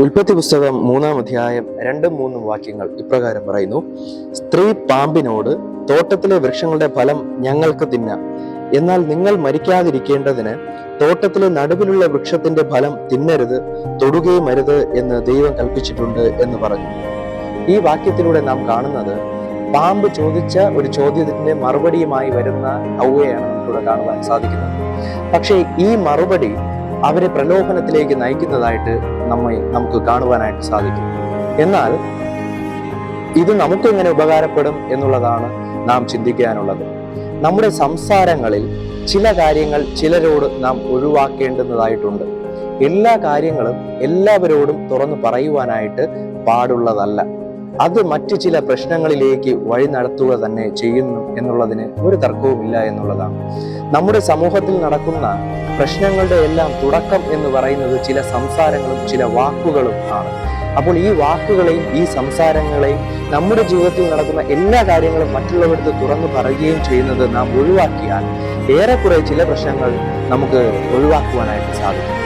ഉൽപ്പത്തി പുസ്തകം മൂന്നാം അധ്യായം രണ്ടും മൂന്നും വാക്യങ്ങൾ ഇപ്രകാരം പറയുന്നു. സ്ത്രീ പാമ്പിനോട് തോട്ടത്തിലെ വൃക്ഷങ്ങളുടെ ഫലം ഞങ്ങൾക്ക് തിന്നാം. എന്നാൽ നിങ്ങൾ മരിക്കാതിരിക്കേണ്ടതിന് തോട്ടത്തിലെ നടുവിലുള്ള വൃക്ഷത്തിന്റെ ഫലം തിന്നരുത് തൊടുകയും അരുത് എന്ന് ദൈവം കൽപ്പിച്ചിട്ടുണ്ട് എന്ന് പറഞ്ഞു. ഈ വാക്യത്തിലൂടെ നാം കാണുന്നത് പാമ്പ് ചോദിച്ച ഒരു ചോദ്യത്തിന്റെ മറുപടിയുമായി വരുന്ന ഔവയാണ് നമുക്കിവിടെ കാണുവാൻ സാധിക്കുന്നത്. പക്ഷേ ഈ മറുപടി അവരെ പ്രലോഭനത്തിലേക്ക് നയിക്കുന്നതായിട്ട് നമ്മെ നമുക്ക് കാണുവാനായിട്ട് സാധിക്കും. എന്നാൽ ഇത് നമുക്ക് എങ്ങനെ ഉപകാരപ്പെടും എന്നുള്ളതാണ് നാം ചിന്തിക്കാനുള്ളത്. നമ്മുടെ സംസാരങ്ങളിൽ ചില കാര്യങ്ങൾ ചിലരോട് നാം ഒഴിവാക്കേണ്ടുന്നതായിട്ടുണ്ട്. എല്ലാ കാര്യങ്ങളും എല്ലാവരോടും തുറന്നു പറയുവാനായിട്ട് പാടുള്ളതല്ല. അത് മറ്റു ചില പ്രശ്നങ്ങളിലേക്ക് വഴി നടത്തുക തന്നെ ചെയ്യുന്നു എന്നുള്ളതിന് ഒരു തർക്കവുമില്ല എന്നുള്ളതാണ്. നമ്മുടെ സമൂഹത്തിൽ നടക്കുന്ന പ്രശ്നങ്ങളുടെ എല്ലാം തുടക്കം എന്ന് പറയുന്നത് ചില സംസാരങ്ങളും ചില വാക്കുകളും ആണ്. അപ്പോൾ ഈ വാക്കുകളെയും ഈ സംസാരങ്ങളെയും നമ്മുടെ ജീവിതത്തിൽ നടക്കുന്ന എല്ലാ കാര്യങ്ങളും മറ്റുള്ളവർക്ക് തുറന്നു പറയുകയും ചെയ്യുന്നത് നാം ഒഴിവാക്കിയാൽ ഏറെക്കുറെ ചില പ്രശ്നങ്ങൾ നമുക്ക് ഒഴിവാക്കുവാനായിട്ട് സാധിക്കും.